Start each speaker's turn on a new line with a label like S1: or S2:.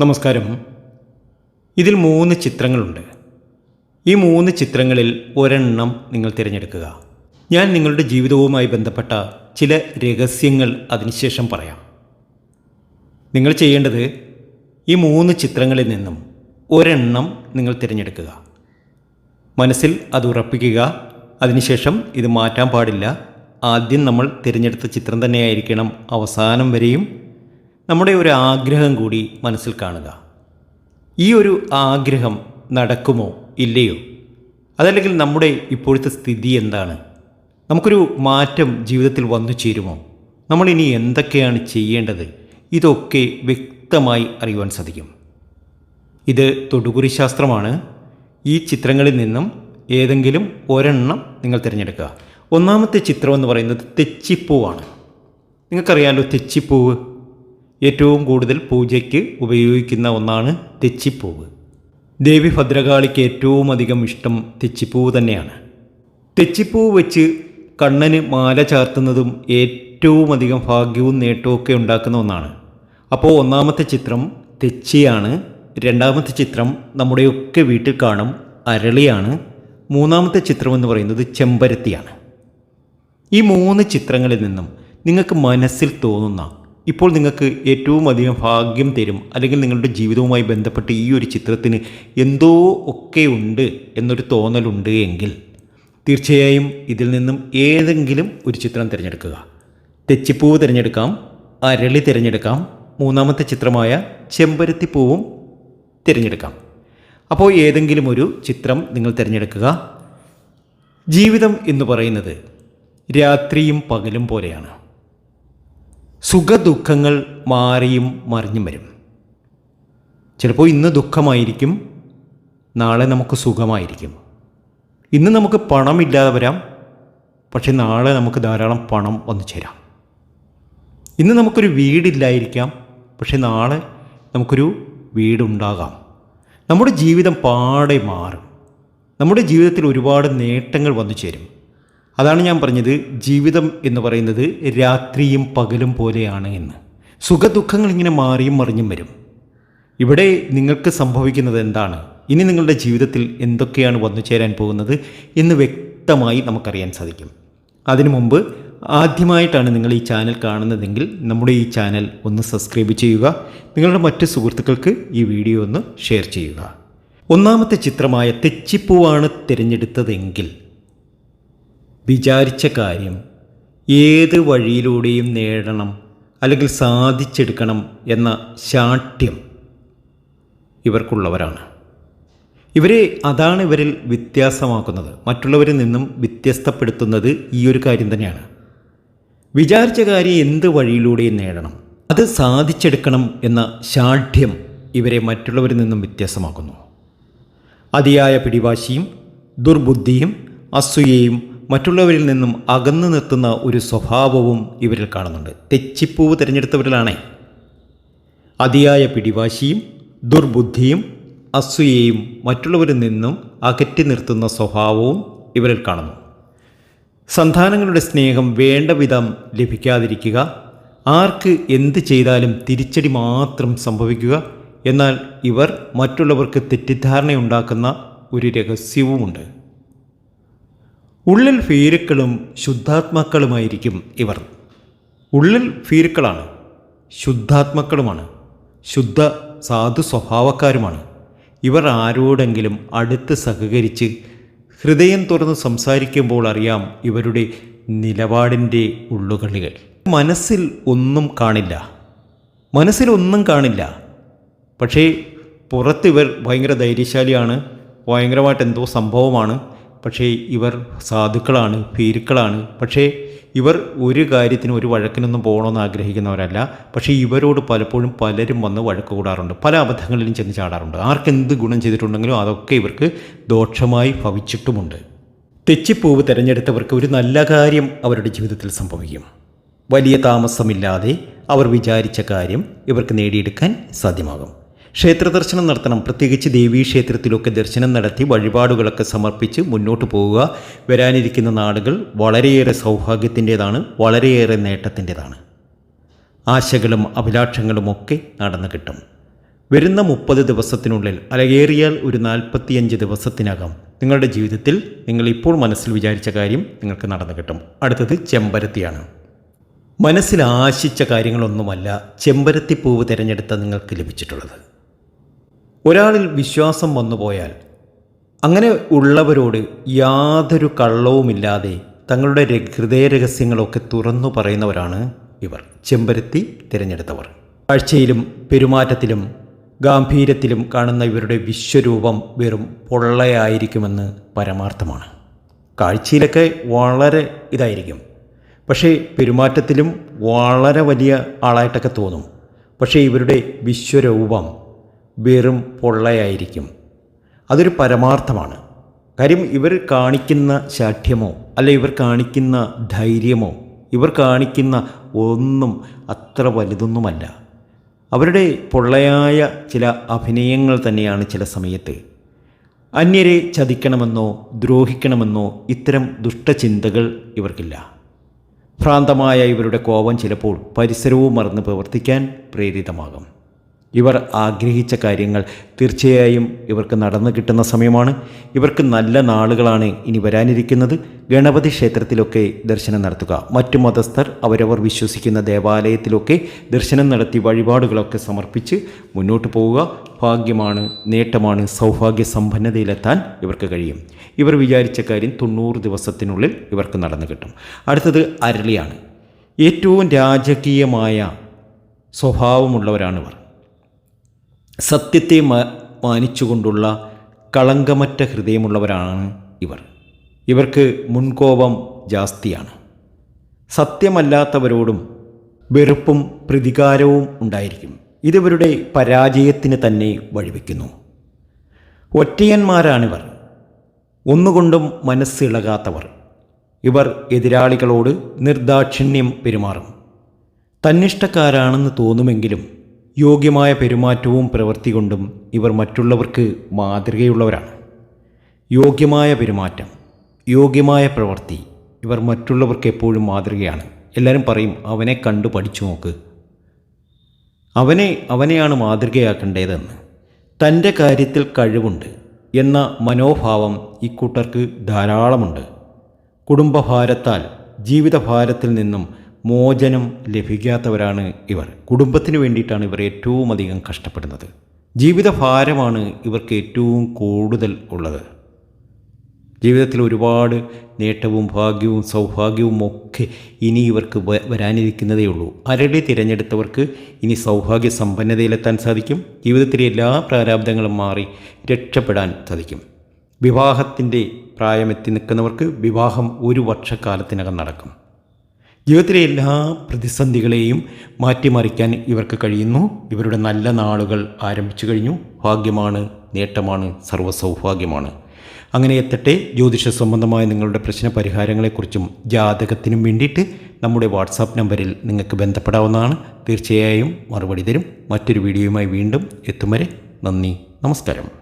S1: നമസ്കാരം. ഇതിൽ മൂന്ന് ചിത്രങ്ങളുണ്ട്. ഈ മൂന്ന് ചിത്രങ്ങളിൽ ഒരെണ്ണം നിങ്ങൾ തിരഞ്ഞെടുക്കുക. ഞാൻ നിങ്ങളുടെ ജീവിതവുമായി ബന്ധപ്പെട്ട ചില രഹസ്യങ്ങൾ അതിനുശേഷം പറയാം. നിങ്ങൾ ചെയ്യേണ്ടത് ഈ മൂന്ന് ചിത്രങ്ങളിൽ നിന്നും ഒരെണ്ണം നിങ്ങൾ തിരഞ്ഞെടുക്കുക. മനസ്സിൽ അത് ഉറപ്പിക്കുക. അതിനുശേഷം ഇത് മാറ്റാൻ പാടില്ല. ആദ്യം നമ്മൾ തിരഞ്ഞെടുത്ത ചിത്രം തന്നെയായിരിക്കണം അവസാനം വരെയും നമ്മുടെ ഒരു ആഗ്രഹം കൂടി മനസ്സിൽ കാണുക. ഈ ഒരു ആഗ്രഹം നടക്കുമോ ഇല്ലയോ? അതല്ലെങ്കിൽ നമ്മുടെ ഇപ്പോഴത്തെ സ്ഥിതി എന്താണ്? നമുക്കൊരു മാറ്റം ജീവിതത്തിൽ വന്നു ചേരുമോ? ഇനി എന്തൊക്കെയാണ് ചെയ്യേണ്ടത്? ഇതൊക്കെ വ്യക്തമായി അറിയുവാൻ സാധിക്കും. ഇത് തൊടുകുറി ശാസ്ത്രമാണ്. ഈ ചിത്രങ്ങളിൽ നിന്നും ഏതെങ്കിലും ഒരെണ്ണം നിങ്ങൾ തിരഞ്ഞെടുക്കുക. ഒന്നാമത്തെ ചിത്രം എന്ന് പറയുന്നത് തെച്ചിപ്പൂവാണ്. നിങ്ങൾക്കറിയാമല്ലോ തെച്ചിപ്പൂവ്? ഏറ്റവും കൂടുതൽ പൂജയ്ക്ക് ഉപയോഗിക്കുന്ന ഒന്നാണ് തെച്ചിപ്പൂവ്. ദേവി ഭദ്രകാളിക്ക് ഏറ്റവും അധികം ഇഷ്ടം തെച്ചിപ്പൂവ് തന്നെയാണ്. തെച്ചിപ്പൂവ് വെച്ച് കണ്ണന് മാല ചാർത്തുന്നതും ഏറ്റവും അധികം ഭാഗ്യവും നേട്ടവും ഉണ്ടാക്കുന്ന ഒന്നാണ്. അപ്പോൾ ഒന്നാമത്തെ ചിത്രം തെച്ചിയാണ്. രണ്ടാമത്തെ ചിത്രം നമ്മുടെയൊക്കെ വീട്ടിൽ കാണും അരളിയാണ്. മൂന്നാമത്തെ ചിത്രം എന്ന് പറയുന്നത് ചെമ്പരത്തിയാണ്. ഈ മൂന്ന് ചിത്രങ്ങളിൽ നിന്നും നിങ്ങൾക്ക് മനസ്സിൽ തോന്നുന്ന ഇപ്പോൾ നിങ്ങൾക്ക് ഏറ്റവും അധികം ഭാഗ്യം തരും അല്ലെങ്കിൽ നിങ്ങളുടെ ജീവിതവുമായി ബന്ധപ്പെട്ട് ഈ ഒരു ചിത്രത്തിന് എന്തോ ഒക്കെ ഉണ്ട് എന്നൊരു തോന്നലുണ്ട് എങ്കിൽ തീർച്ചയായും ഇതിൽ നിന്നും ഏതെങ്കിലും ഒരു ചിത്രം തിരഞ്ഞെടുക്കുക. തെച്ചിപ്പൂവ് തിരഞ്ഞെടുക്കാം അരളി തിരഞ്ഞെടുക്കാം മൂന്നാമത്തെ ചിത്രമായ ചെമ്പരത്തിപ്പൂവും തിരഞ്ഞെടുക്കാം. അപ്പോൾ ഏതെങ്കിലും ഒരു ചിത്രം നിങ്ങൾ തിരഞ്ഞെടുക്കുക. ജീവിതം എന്ന് പറയുന്നത് രാത്രിയും പകലും പോലെയാണ്. സുഖദുഃഖങ്ങൾ മാറിയും മറിഞ്ഞും വരും. ചിലപ്പോൾ ഇന്ന് ദുഃഖമായിരിക്കും നാളെ നമുക്ക് സുഖമായിരിക്കും. ഇന്ന് നമുക്ക് പണമില്ലാതെ വരാം പക്ഷെ നാളെ നമുക്ക് ധാരാളം പണം വന്നു ചേരാം. ഇന്ന് നമുക്കൊരു വീടില്ലായിരിക്കാം പക്ഷെ നാളെ നമുക്കൊരു വീടുണ്ടാകാം. നമ്മുടെ ജീവിതം പാടെ മാറും. നമ്മുടെ ജീവിതത്തിൽ ഒരുപാട് നേട്ടങ്ങൾ വന്നു ചേരും. അതാണ് ഞാൻ പറഞ്ഞത് ജീവിതം എന്ന് പറയുന്നത് രാത്രിയും പകലും പോലെയാണ് എന്ന്. സുഖദുഃഖങ്ങൾ ഇങ്ങനെ മാറിയും മറിഞ്ഞും വരും. ഇവിടെ നിങ്ങൾക്ക് സംഭവിക്കുന്നത് എന്താണ്? ഇനി നിങ്ങളുടെ ജീവിതത്തിൽ എന്തൊക്കെയാണ് വന്നു ചേരാൻ പോകുന്നത് എന്ന് വ്യക്തമായി നമുക്കറിയാൻ സാധിക്കും. അതിനു മുമ്പ് ആദ്യമായിട്ടാണ് നിങ്ങൾ ഈ ചാനൽ കാണുന്നതെങ്കിൽ നമ്മുടെ ഈ ചാനൽ ഒന്ന് സബ്സ്ക്രൈബ് ചെയ്യുക. നിങ്ങളുടെ മറ്റ് സുഹൃത്തുക്കൾക്ക് ഈ വീഡിയോ ഒന്ന് ഷെയർ ചെയ്യുക. ഒന്നാമത്തെ ചിത്രമായ തെച്ചിപ്പൂവാണ് തിരഞ്ഞെടുത്തതെങ്കിൽ വിചാരിച്ച കാര്യം ഏത് വഴിയിലൂടെയും നേടണം അല്ലെങ്കിൽ സാധിച്ചെടുക്കണം എന്ന ശാഠ്യം ഇവർക്കുള്ളവരാണ്. ഇവരെ അതാണ് ഇവരിൽ വ്യത്യാസമാക്കുന്നത്. മറ്റുള്ളവരിൽ നിന്നും വ്യത്യസ്തപ്പെടുത്തുന്നത് ഈ ഒരു കാര്യം തന്നെയാണ്. വിചാരിച്ച കാര്യം എന്ത് വഴിയിലൂടെയും നേടണം അത് സാധിച്ചെടുക്കണം എന്ന ശാഠ്യം ഇവരെ മറ്റുള്ളവരിൽ നിന്നും വ്യത്യാസമാക്കുന്നു അതിയായ പിടിവാശിയും ദുർബുദ്ധിയും അസൂയയും മറ്റുള്ളവരിൽ നിന്നും അകന്നു നിർത്തുന്ന ഒരു സ്വഭാവവും ഇവരിൽ കാണുന്നുണ്ട്. തെച്ചിപ്പൂവ് തിരഞ്ഞെടുത്തവരിലാണേ. അതിയായ പിടിവാശിയും ദുർബുദ്ധിയും അസൂയയും മറ്റുള്ളവരിൽ നിന്നും അകറ്റി നിർത്തുന്ന സ്വഭാവവും ഇവരിൽ കാണുന്നു. സന്താനങ്ങളുടെ സ്നേഹം വേണ്ട വിധം ലഭിക്കാതിരിക്കുക ആർക്ക് എന്ത് ചെയ്താലും തിരിച്ചടി മാത്രം സംഭവിക്കുക എന്നാൽ ഇവർ മറ്റുള്ളവർക്ക് തെറ്റിദ്ധാരണയുണ്ടാക്കുന്ന ഒരു രഹസ്യവുമുണ്ട്. ഉള്ളിൽ ഭീരുക്കളും ശുദ്ധാത്മാക്കളുമായിരിക്കും ഇവർ. ഉള്ളിൽ ഭീരുക്കളാണ് ശുദ്ധാത്മാക്കളുമാണ് ശുദ്ധ സാധു സ്വഭാവക്കാരുമാണ്. ഇവർ ആരോടെങ്കിലും അടുത്ത് സഹകരിച്ച് ഹൃദയം തുറന്ന് സംസാരിക്കുമ്പോൾ അറിയാം ഇവരുടെ നിലപാടിന്റെ ഉള്ളുകളികൾ. മനസ്സിൽ ഒന്നും കാണില്ല. മനസ്സിൽ ഒന്നും കാണില്ല. പക്ഷേ പുറത്തിവർ ഭയങ്കര ധൈര്യശാലിയാണ് ഭയങ്കരമായിട്ട് എന്തോ സംഭവമാണ്. പക്ഷേ ഇവർ സാധുക്കളാണ് ഭീരുക്കളാണ്. പക്ഷേ ഇവർ ഒരു കാര്യത്തിനും ഒരു വഴക്കിനൊന്നും പോകണമെന്ന് ആഗ്രഹിക്കുന്നവരല്ല. പക്ഷേ ഇവരോട് പലപ്പോഴും പലരും വന്ന് വഴക്ക് കൂടാറുണ്ട്. പല അബദ്ധങ്ങളിലും ചെന്ന് ചാടാറുണ്ട്. ആർക്കെന്ത് ഗുണം ചെയ്തിട്ടുണ്ടെങ്കിലും അതൊക്കെ ഇവർക്ക് ദോഷമായി ഭവിച്ചിട്ടുമുണ്ട്. തെച്ചിപ്പൂവ് തിരഞ്ഞെടുത്തവർക്ക് ഒരു നല്ല കാര്യം അവരുടെ ജീവിതത്തിൽ സംഭവിക്കും. വലിയ താമസമില്ലാതെ അവർ വിചാരിച്ച കാര്യം ഇവർക്ക് നേടിയെടുക്കാൻ സാധ്യമാകും. ക്ഷേത്ര ദർശനം നടത്തണം. പ്രത്യേകിച്ച് ദേവീ ക്ഷേത്രത്തിലൊക്കെ ദർശനം നടത്തി വഴിപാടുകളൊക്കെ സമർപ്പിച്ച് മുന്നോട്ട് പോവുക. വരാനിരിക്കുന്ന നാടുകൾ വളരെയേറെ സൗഭാഗ്യത്തിന്റെതാണ് വളരെയേറെ നേട്ടത്തിന്റെതാണ്. ആശകളും അഭിലാഷങ്ങളും ഒക്കെ നടന്നു കിട്ടും. വരുന്ന മുപ്പത് ദിവസത്തിനുള്ളിൽ അലകേറിയാൽ ഒരു നാൽപ്പത്തിയഞ്ച് ദിവസത്തിനകം നിങ്ങളുടെ ജീവിതത്തിൽ നിങ്ങൾ ഇപ്പോൾ മനസ്സിൽ വിചാരിച്ച കാര്യം നിങ്ങൾക്ക് നടന്നു കിട്ടും. അടുത്തത് ചെമ്പരത്തിയാണ്. മനസ്സിൽ ആശിച്ച കാര്യങ്ങളൊന്നുമല്ല ചെമ്പരത്തിപ്പൂവ് തിരഞ്ഞെടുത്ത നിങ്ങൾക്ക് ലഭിച്ചിട്ടുള്ളത്. ഒരാളിൽ വിശ്വാസം വന്നുപോയാൽ അങ്ങനെ ഉള്ളവരോട് യാതൊരു കള്ളവുമില്ലാതെ തങ്ങളുടെ ഹൃദയ രഹസ്യങ്ങളൊക്കെ തുറന്നു പറയുന്നവരാണ് ഇവർ. ചെമ്പരത്തി തിരഞ്ഞെടുത്തവർ. കാഴ്ചയിലും പെരുമാറ്റത്തിലും ഗാംഭീര്യത്തിലും കാണുന്ന ഇവരുടെ വിശ്വരൂപം വെറും പൊള്ളയായിരിക്കുമെന്ന് പരമാർത്ഥമാണ്. കാഴ്ചയിലൊക്കെ വളരെ ഇതായിരിക്കും. പക്ഷേ പെരുമാറ്റത്തിലും വളരെ വലിയ ആളായിട്ടൊക്കെ തോന്നും. പക്ഷേ ഇവരുടെ വിശ്വരൂപം വെറും പൊള്ളയായിരിക്കും. അതൊരു പരമാർത്ഥമാണ്. കാര്യം ഇവർ കാണിക്കുന്ന ശാഠ്യമോ അല്ല ഇവർ കാണിക്കുന്ന ധൈര്യമോ ഇവർ കാണിക്കുന്ന ഒന്നും അത്ര വലുതൊന്നുമല്ല. അവരുടെ പൊള്ളയായ ചില അഭിനയങ്ങൾ തന്നെയാണ് ചില സമയത്ത്. അന്യരെ ചതിക്കണമെന്നോ ദ്രോഹിക്കണമെന്നോ ഇത്തരം ദുഷ്ടചിന്തകൾ ഇവർക്കില്ല. ഭ്രാന്തമായ ഇവരുടെ കോപം ചിലപ്പോൾ പരിസരവും മറന്ന് പ്രവർത്തിക്കാൻ പ്രേരിതമാകും. ഇവർ ആഗ്രഹിച്ച കാര്യങ്ങൾ തീർച്ചയായും ഇവർക്ക് നടന്നു കിട്ടുന്ന സമയമാണ്. ഇവർക്ക് നല്ല നാളുകളാണ് ഇനി വരാനിരിക്കുന്നത്. ഗണപതി ക്ഷേത്രത്തിലൊക്കെ ദർശനം നടത്തുക. മറ്റു മതസ്ഥർ അവരവർ വിശ്വസിക്കുന്ന ദേവാലയത്തിലൊക്കെ ദർശനം നടത്തി വഴിപാടുകളൊക്കെ സമർപ്പിച്ച് മുന്നോട്ട് പോവുക. ഭാഗ്യമാണ് നേട്ടമാണ് സൗഭാഗ്യ സമ്പന്നതയിലെത്താൻ ഇവർക്ക് കഴിയും. ഇവർ വിചാരിച്ച കാര്യം തൊണ്ണൂറ് ദിവസത്തിനുള്ളിൽ ഇവർക്ക് നടന്നു കിട്ടും. അടുത്തത് അരളിയാണ്. ഏറ്റവും രാജകീയമായ സ്വഭാവമുള്ളവരാണിവർ. സത്യത്തെ മാനിച്ചുകൊണ്ടുള്ള കളങ്കമറ്റ ഹൃദയമുള്ളവരാണ് ഇവർ. ഇവർക്ക് മുൻകോപം ജാസ്തിയാണ്. സത്യമല്ലാത്തവരോടും വെറുപ്പും പ്രതികാരവും ഉണ്ടായിരിക്കും. ഇതിവരുടെ പരാജയത്തിന് തന്നെ വഴിവെക്കുന്നു. ഒറ്റയന്മാരാണിവർ. ഒന്നുകൊണ്ടും മനസ്സിളകാത്തവർ. ഇവർ എതിരാളികളോട് നിർദാക്ഷിണ്യം പെരുമാറും. തന്നിഷ്ടക്കാരാണെന്ന് തോന്നുമെങ്കിലും യോഗ്യമായ പെരുമാറ്റവും പ്രവൃത്തി കൊണ്ടും ഇവർ മറ്റുള്ളവർക്ക് മാതൃകയുള്ളവരാണ്. യോഗ്യമായ പെരുമാറ്റം യോഗ്യമായ പ്രവൃത്തി ഇവർ മറ്റുള്ളവർക്ക് എപ്പോഴും മാതൃകയാണ്. എല്ലാവരും പറയും അവനെ കണ്ടു പഠിച്ചു നോക്ക്. അവനെ അവനെയാണ് മാതൃകയാക്കേണ്ടതെന്ന്. തന്റെ കാര്യത്തിൽ കഴിവുണ്ട് എന്ന മനോഭാവം ഇക്കൂട്ടർക്ക് ധാരാളമുണ്ട്. കുടുംബഭാരത്താൽ ജീവിതഭാരത്തിൽ നിന്നും മോചനം ലഭിക്കാത്തവരാണ് ഇവർ. കുടുംബത്തിന് വേണ്ടിയിട്ടാണ് ഇവർ ഏറ്റവും അധികം കഷ്ടപ്പെടുന്നത്. ജീവിത ഭാരമാണ് ഇവർക്ക് ഏറ്റവും കൂടുതൽ ഉള്ളത്. ജീവിതത്തിൽ ഒരുപാട് നേട്ടവും ഭാഗ്യവും സൗഭാഗ്യവും ഒക്കെ ഇനി ഇവർക്ക് വരാനിരിക്കുന്നതേ ഉള്ളൂ. അരടി തിരഞ്ഞെടുത്തവർക്ക് ഇനി സൗഭാഗ്യ സമ്പന്നതയിലെത്താൻ സാധിക്കും. ജീവിതത്തിലെ എല്ലാ പ്രാരാബ്ദങ്ങളും മാറി രക്ഷപ്പെടാൻ സാധിക്കും. വിവാഹത്തിന്റെ പ്രായമെത്തി നിൽക്കുന്നവർക്ക് വിവാഹം ഒരു വർഷക്കാലത്തിനകം നടക്കും. ജീവിതത്തിലെ എല്ലാ പ്രതിസന്ധികളെയും മാറ്റിമറിക്കാൻ ഇവർക്ക് കഴിയുന്നു. ഇവരുടെ നല്ല നാളുകൾ ആരംഭിച്ചു കഴിഞ്ഞു. ഭാഗ്യമാണ് നേട്ടമാണ് സർവസൗഭാഗ്യമാണ്. അങ്ങനെ എത്തട്ടെ. ജ്യോതിഷ സംബന്ധമായ നിങ്ങളുടെ പ്രശ്ന പരിഹാരങ്ങളെക്കുറിച്ചും ജാതകത്തിനും വേണ്ടിയിട്ട് നമ്മുടെ വാട്സാപ്പ് നമ്പറിൽ നിങ്ങൾക്ക് ബന്ധപ്പെടാവുന്നതാണ്. തീർച്ചയായും മറുപടി തരും. മറ്റൊരു വീഡിയോയുമായി വീണ്ടും എത്തും വരെ നന്ദി നമസ്കാരം.